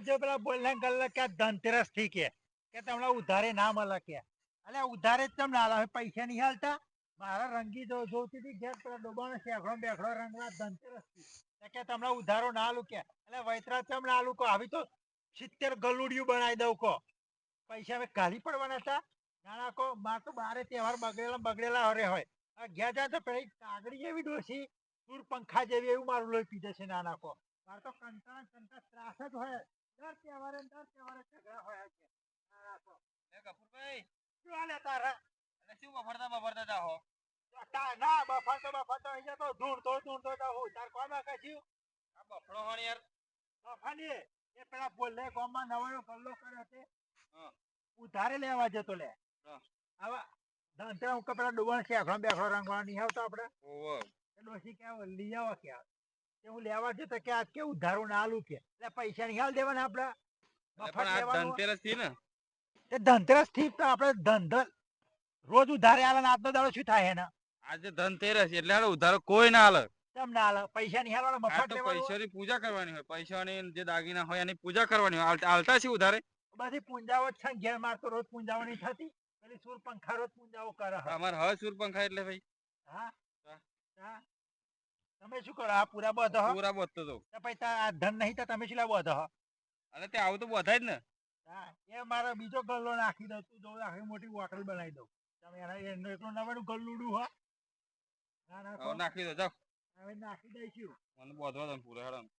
જો પેલા બોલને ગલ્લે કે ધનતેરસથી કે કે તમને ઉધારે ના મળે કે. અલે ઉધારે જ તમને હાલે પૈસા નહીં હાલતા? મારા રંગી જો, જોતી હતી ઘેર પેલા ડોબાનો શેખડો બેખડો રંગવા ધનતેરસથી. કે તમને ઉધારો ના આલું કે. એટલે વૈતરા તમને આલું કો આવી તો સિત્તેર ગલુડિયું બનાવી દઉં કો પૈસા હવે કાઢી પડવાના હતા? નાના કો માર તો બારે તહેવાર બગડેલા બગડેલા હરે હોય. ગયા ઘેર તો પેલી કાગડી જેવી ડોસી સૂર પંખા જેવી એવું મારું લોહી પીધે છે નાના કો મારે તો કંટાળા કંટાળા ત્રાસ જ હોય. દર તહેવારે દર તહેવારે ઝઘડા હોય છે એ કપૂરભાઈ. શું હાલે તારા? એટલે શું બફરતા બફરતા તા- ના બફાર તો બફાર તો તો ઢૂંઢતો તો હું તાર કોમાં કશું આ બફડો હોણ યાર. બફાની એ પેલા બોલે ગામમાં નવાનો ગલ્લો કર્યો છે હા. ઉધારે લેવા જતો લે. હવે ધંધા હું કે પેલા ડુબણ રંગવા નહીં આવતો આપણે. ઓવો એ ડોશી કે લઈ આવો કે આવે. તે હું લેવા જતો કે આ કેવું ધારું ના આલું કે? એટલે પૈસા નહીં હાલ દેવાના આપણે એટલે મફત પણ આ લેવાનું. ધનતેરસથી ને? તે ધનતેરસથી તો આપણે ધંધો રોજ ઉધારે આલે ને આજનો દાડો શું થાય એના? આજે ધનતેરસ એટલે હાલ ઉધારો કોઈ ના હાલે કેમ ના પૈસા નહીં હાલવાના મફત તો પૈસા ની પૂજા કરવાની હોય. પૈસાની જે દાગીના હોય એની પૂજા કરવાની હોય. હાલતા છે ઉધારે? બધી પૂંજાઓ છે ઘેર મારતો રોજ પૂંજાવણી થતી. પેલી સુર પંખા રોજ પૂંજાઓ કરે અમારે હવે સુર પંખા એટલે ભાઈ. હા. હા. તમે શું કરો? આ પૂરા બધો? પૂરા બધો તો પછી આ ધન નહીં તો તમે શું બધો અરે તે આવું તો બધાય જ ને. એ મારો બીજો ગલ્લો નાખી દઉં તું જોઉં આખી મોટી બોટલ બનાવી દઉં. તમે એના એનો એકલું નવાનું ગલ્લુડું હો. ના ના નાખી દો જાવ હવે નાખી દઈશું. મને બધો દો ને પૂરા હેડો ને.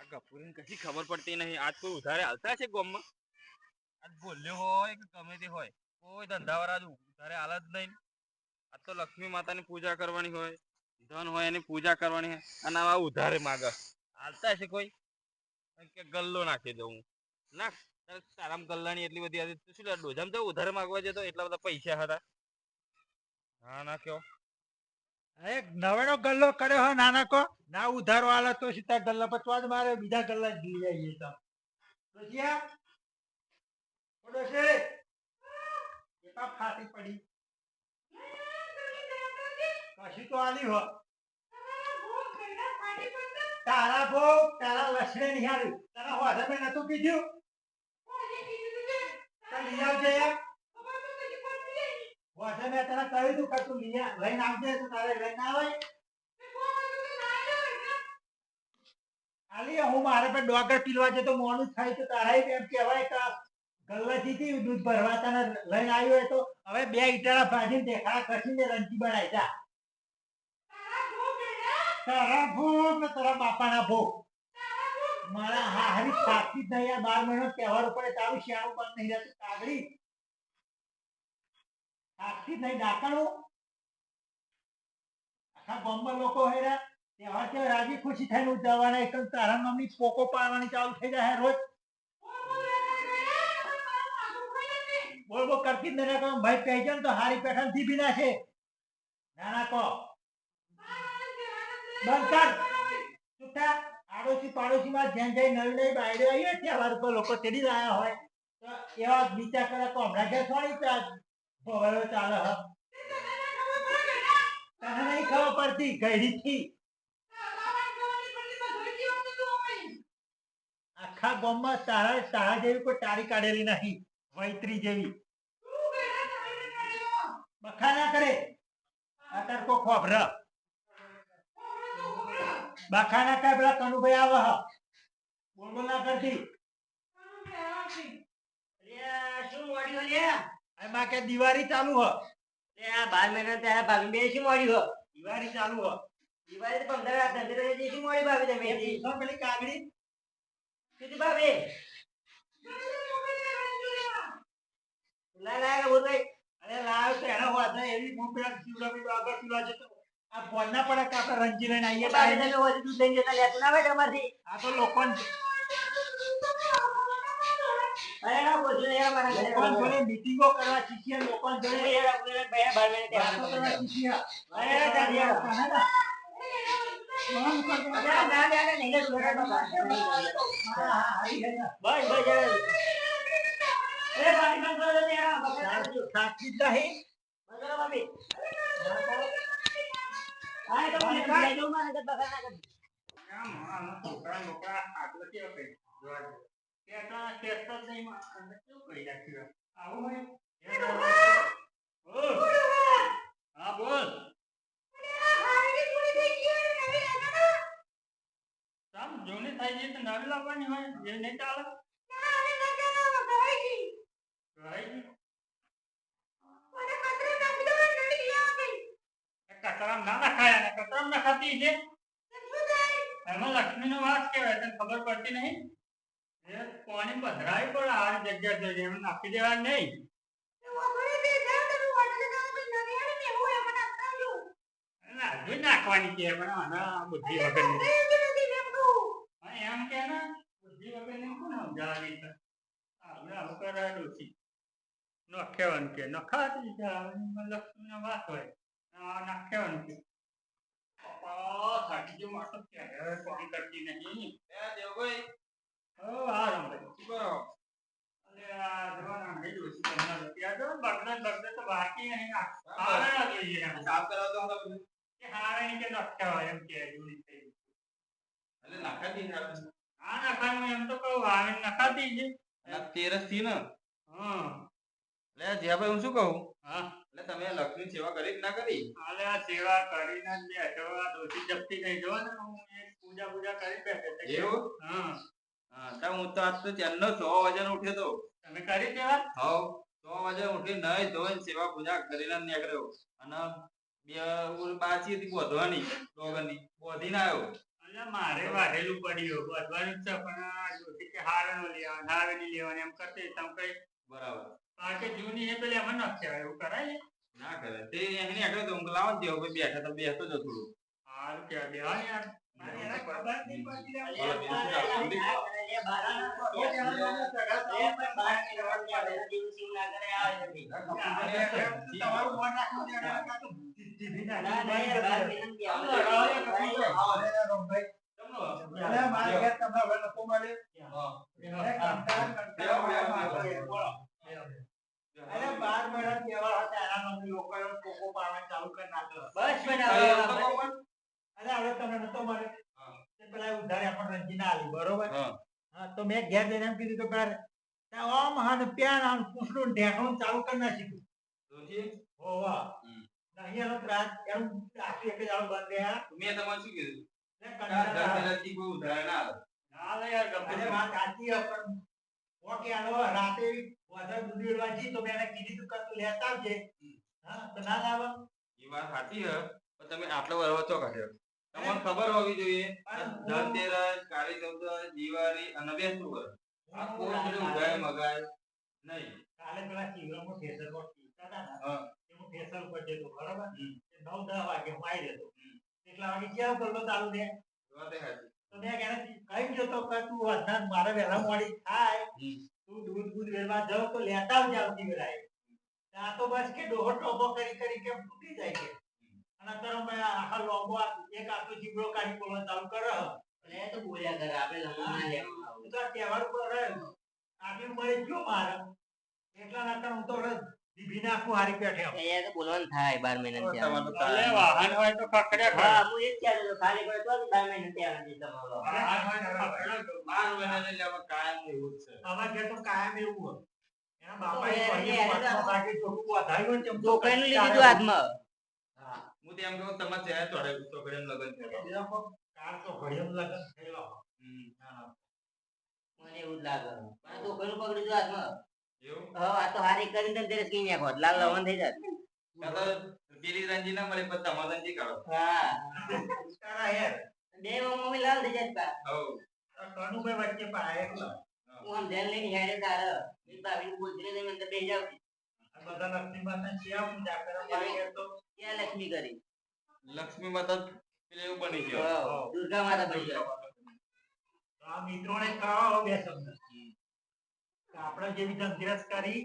આ ગપુરીને કશી ખબર પડતી નહીં. આજ કોઈ ઉધારે હાલતા છે ગોમમાં? આજ બોલ્યો હોય કે ગમે તે હોય. કોઈ ધંધાવાળા જ ઉધારે હાલ જ નહીં. આજ તો લક્ષ્મી માતાની પૂજા કરવાની હોય, ધન હોય એની પૂજા કરવાની હોય, અને આવા ઉધારે માગે. હાલતા છે કોઈ? કે ગલ્લો નાખી દઉં નાખ. તારે તારામ ગલ્લાની એટલી બધી હતી શું ડોજામ તો ઉધારે માગવા જતો, એટલા બધા પૈસા હતા. હા, ના કયો. એક નવેનો ગલ્લો કર્યો હો નાના કો ના ઉધારો આલે તો સીધા ગલ્લા પચવા જ મારે, બીજા ગલ્લા જઈ જઈએ તો. ડોશિયા? ડોશી! એ પાપ ફાટી પડી. કશું તો આલી હો. તારા ભોગ તારા લસણે નહીં હાલ્યું તારા હોધે મેં નતું કીધું. લઈ આવજે હોધે મેં તને કહ્યું તું કે તું લઈને આવજે તો તારે લઈને આવે આલી હું મારે પણ ડોગર પીલવા જતો મોડું થાય તો તારાય એમ કહેવાય કે ગલ્લાથી દૂધ ભરવા તને લઈને આવ્યો તો. હવે બે ઈટાળા ભાજીને દેખાડા કસીને રંજી બનાવી જા. તારા ભોગ ને તારા બાપાના ભોગ. મારા હાહરી સાચી જ નહીં બાર મહિનો તહેવાર ઉપર તારું શિયાળું બંધ નહીં રહેતું કાગડી સાચી જ નહીં આખા ગામમાં લોકો હેરા. તહેવાર કે રાજી ખુશી થઈને ઉજવવાના, એકદમ તારા નામની પોકો પાડવાની ચાલુ થઈ જાય રોજ. બોલ બોલ કરતી જ નહીં ભાઈ, કહી જાય ને તો હારી પેઠણથી બી નાખે. ના ના બંધ કર. છૂટા. આડોશી પાડોશીમાં જ્યાં જઈ નવી નવી બાયડે આવી હોય તહેવાર ઉપર લોકો તેડી લાયા હોય. તો એવા વિચાર કરે તો હમણાં ઘેર થોડી ચાલ. હ. તને ખબર પડતી ગઈડી થી. આખા ગામમાં તારા તારા જેવી કોઈ તારી કાઢેલી નહીં. વૈત્રી જેવી. બખા ના કરે. આ તાર કો ખોભર. બખા ના પેલા કનુભાઈ આવે હ બોલ બોલ ના કરતી શું એમાં કે દિવાળી ચાલુ હ આ બાર મહિના ત્યાં ભાભી બે શું મળ્યું હ દિવાળી ચાલુ હ દિવાળી તો પંદર ધંધે તો શું મળી ભાભી તમે પેલી કાગડી કીધી ભાભી લાય લાય કબૂતભાઈ અરે લાવ તો એના વાત એવી પેલા શિવરામી આગળ પીવા જતો આ ફોનના પડે કે આપણે રંજી લઈને આવીએ ભાભી તમે વધુ દૂધ લઈને જતા લેતું ના ભાઈ તમારથી આ તો લોકો અરે ના બોલજો યાર મારા ઘરે લોકોને જોડે મીટિંગો કરવા શીખીએ લોકોને તમે જોડે યાર આપણે ભાઈ બાર મહિના કરવા અરે. ના, ના. ફોન. ના ના ના યાર ને બકરા સાચું, જ નહીં. ના, હા બોલ. આમ જૂની થાય છે તો નવી લાવવાની હોય. એ નહીં ચાલે. રહી ગઈ. એ ના નખાય અને કચરામાં નખાતી છે? એમાં લક્ષ્મી નો વાસ કેવાય તને ખબર પડતી નહીં? એ પાણી પધરાય પણ આ જગ્યા જગ્યા એમ નાખી દેવા નહીં. ના હજુ નાખવાની કે, પણ આના બુદ્ધિ વગરની. એમ કે ને, બુદ્ધિ વગરની કોણ સમજાવવાની છે આપણે આવું કરાય ડોશી નખેવાનું કે, નખાતી લક્ષ્મીનો લક્ષ્મી નો વાસ હોય. નાખેવાનું કે. પપ્પા થાકી ગયો માથો ક્યારે કામ કરતી નહીં? એ દેવભાઈ. ઓ આ રમભાઈ શું કરો? અલે આ જવાના નહીં ડોશી તમને રૂપિયા દો બગડે બગડે તો બાકી નહીં આ ના જોઈએ. સાફ કરાવતો હતો કે હારે નહીં કે નખાય એમ કે જૂની થઈ એટલે છે આપણે. આ નખાનું એમ તો કહું આવે છે આ તેરસથી ને. હા એટલે જીયાભાઈ હું શું કહું? હા. એટલે તમે લક્ષ્મી સેવા કરી ના કરી? આલે આ સેવા કરીને જ બેઠો આ ડોશી જપતી નહીં જો ને હું એક પૂજા પૂજા કરી બેઠો એવું? હા. હા તો હું તો આજ તો ચારનો છ વજન ઉઠ્યો તો. તમે કરી સેવા હવ. છ વાગે ઉઠી નહીં ધોઈને સેવા પૂજા કરીને જ નીકળ્યો. અને બે ઉર બાચી હતી બોધવાની ડોગરની. બોધીને આવ્યો એટલે મારે વાઢેલું પડ્યું. બધવાનું છે પણ આ જોથી કે હારણ નો લેવાનું હારે લેવાનું એમ કરતી. તમે કઈ બરાબર. કારણ કે જૂની હે પેલે એમાં ન કહેવાય એવું કરાય ના કરે તે અહીં નીકળ્યો તો હું લાવો ને દેવો ભાઈ બેઠા તો બેસતો જ થોડું હારું કહેવાય બેહો ને યાર મારે એને ખબર જ નહીં પડતી લે. બોલો, બીજું શું ચાલે? તમારું મોઢ નાખી દે, એટલે કાં તો જીભી નાખી દે, અલ્યા, મારે ઘેર તમને હવે નતો મળ્યો. અરે, કંટાળ, કંટાળ, બોલો. અરે, બાર મહિના તહેવાર હતા, એના માટે લોકોએ કોકો પાડવાનું ચાલુ કરી નાખ્યો. અરે, હવે તમને નતો મળ્યો. પેલા ઉધારી આપણને રંજીના આલી, બરોબર? હા. હા તો મેં ઘેર જઈને એમ કીધું કે પેલા ત્યાં આમ પ્યાન આમ પૂછડું ઢેકણું ચાલુ કરી નાખ્યું જોશી, હોવા હમ. ત્રાસ એનું આખી એક જ બંધ રહ્યા. મેં તમારે શું કીધું? એટલે કે આ કંટાળા આવે. ધનતેરસથી કોઈ ઉધાર ના આવે. ના લે યાર ગમે વાત સાચી પણ ઓકે આનો રાતે વધારે દૂધ વેડવા જી તો મેં એને કીધું કે તું લેતા આવજે. હા તો ના લાવે. એ વાત સાચી તમે આટલો વરવા ચો કાઢ્યો. તમને ખબર હોવી જોઈએ ધનતેરસ કાળી ચૌદસ દિવાળી અને બેસતું વર્ષ આ કોઈ જોડે ઉધાર મગાય નહીં. કાલે પેલા શિવરામો ફેસર પર ટીકા હતા ને હા. ફેસર પર જતો બરાબર? નવ દસ વાગે હું આવી જતો એટલા વાગે? ક્યાં કરલો ચાલુ સાચી. તો મેં કહે કઈ જતો કે તું અધ્યાન મારે વહેલા મોડી થાય. તું દૂધ દૂધ વેરવા જાવ તો લેતા આવજે આવતી વેળાએ. આ તો બસ કે ડોહો ટોપો કરી કરી કેમ તૂટી જાય કે? અને અત્યારે મેં આખા આ એક આખો જીબડો કાઢી બોલવાનું ચાલુ કરે તો આ તહેવાર ઉપર રહે. આટલી ઉંમરે કયો મારે? એટલા નાખતા હું તો દીભી નાખું હારી પેઠે બોલવાનું થાય બાર મહિના તમારે તો વાહન હોય તો ખખડ્યા હા હું એ જ કહેતો ખાલી પડે તો બાર મહિના ત્યાં તમારો. વાહન હોય તો બાર મહિના લેવા કાયમ એવું છે. તો કાયમ એવું હોય. એના બાપા એ- એ એ- તો છોકરાનું લીધું હાથમાં. હા. તેમ કહું તમારે ચહેરા ચોડે તો લગ્ન લગન કોક કાર તો ઘડીનું લગન થયેલો. હમ. મને એવું લાગે. પણ છોકરાનું પકડી જો હાથમાં એવું? હા આ તો હારી કરીને તમે તેરે કઈ નાખો. લાલ લવણ થઈ જાય કાં તો પેલી રંજી ના મળે પણ તમારે રંજી કરો હા. તારા હેર. બે મમ્મી લાલ થઈ જાય તા હો આ કનુભાઈ વચ્ચે પાયા એકલો. હું. આમ ધ્યાન લઈને હેરે તારે. ભાભી બોલતી રહી મને તો બે જાવ. બધા લક્ષ્મી માતા છે પૂજા કરે મારે ઘેર તો ક્યાં લક્ષ્મી કરી. લક્ષ્મી માતા પેલે એવું બની ગયો. દુર્ગા માતા બની ગયો. આ મિત્રોને કહો બે શબ્દ. આપણે જેવી ધનતેરસ કરી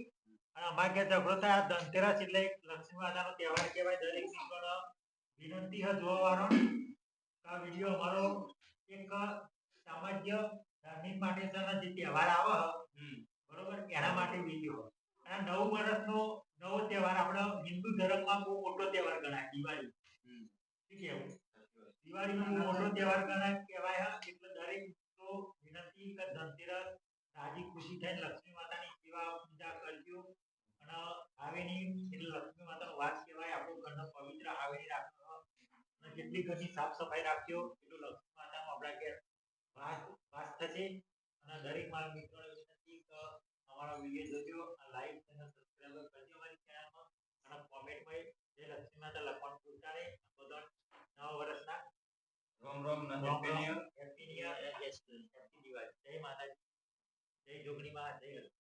અને અમારે ઘેર ઝઘડો થાય ધનતેરસ એટલે લક્ષ્મી માતાનો તહેવાર કહેવાય દરેક મિત્રોને વિનંતી હ જોવાનો આ વીડિયો અમારો એક સામાજ્ય ધાર્મિક માટે જે તહેવાર આવે. હમ. બરોબર? એના માટે વીડિયો. અને નવ વર્ષનો નવો તહેવાર આપણો હિન્દુ ધર્મમાં બહુ મોટો તહેવાર ગણાય, દિવાળી. ઠીક શું કહેવું? દિવાળીનો મોટો તહેવાર ગણાય કહેવાય એટલે દરેક તો વિનંતી કે ધનતેરસ રાજી ખુશી થઈને લક્ષ્મી માતાની સેવા પૂજા કરજો. અને આવેની એટલે લક્ષ્મી માતાનો વાસ કહેવાય, આપણું ઘરનો પવિત્ર આવેની રાખજો અને જેટલી ઘરની સાફ સફાઈ રાખજો, એટલું લક્ષ્મી માતાનો આપણા ઘેર વાસ વાસ થશે. અને દરેક મારા મિત્રોને વિનંતી કે અમારો વીડિયો જોજો લાઈક અને સબસ્ક્રાઈબ કરજો અમારી ચેનલમાં અને કોમેન્ટમાં જય લક્ષ્મી માતા લખવાનું ભૂલતા નહીં બધા નવા વર્ષના રોમ રોમ ને રોમ happy new year. રોમ, happy new year, happy Diwali. જય માતાજી. જય જોગણી માં જય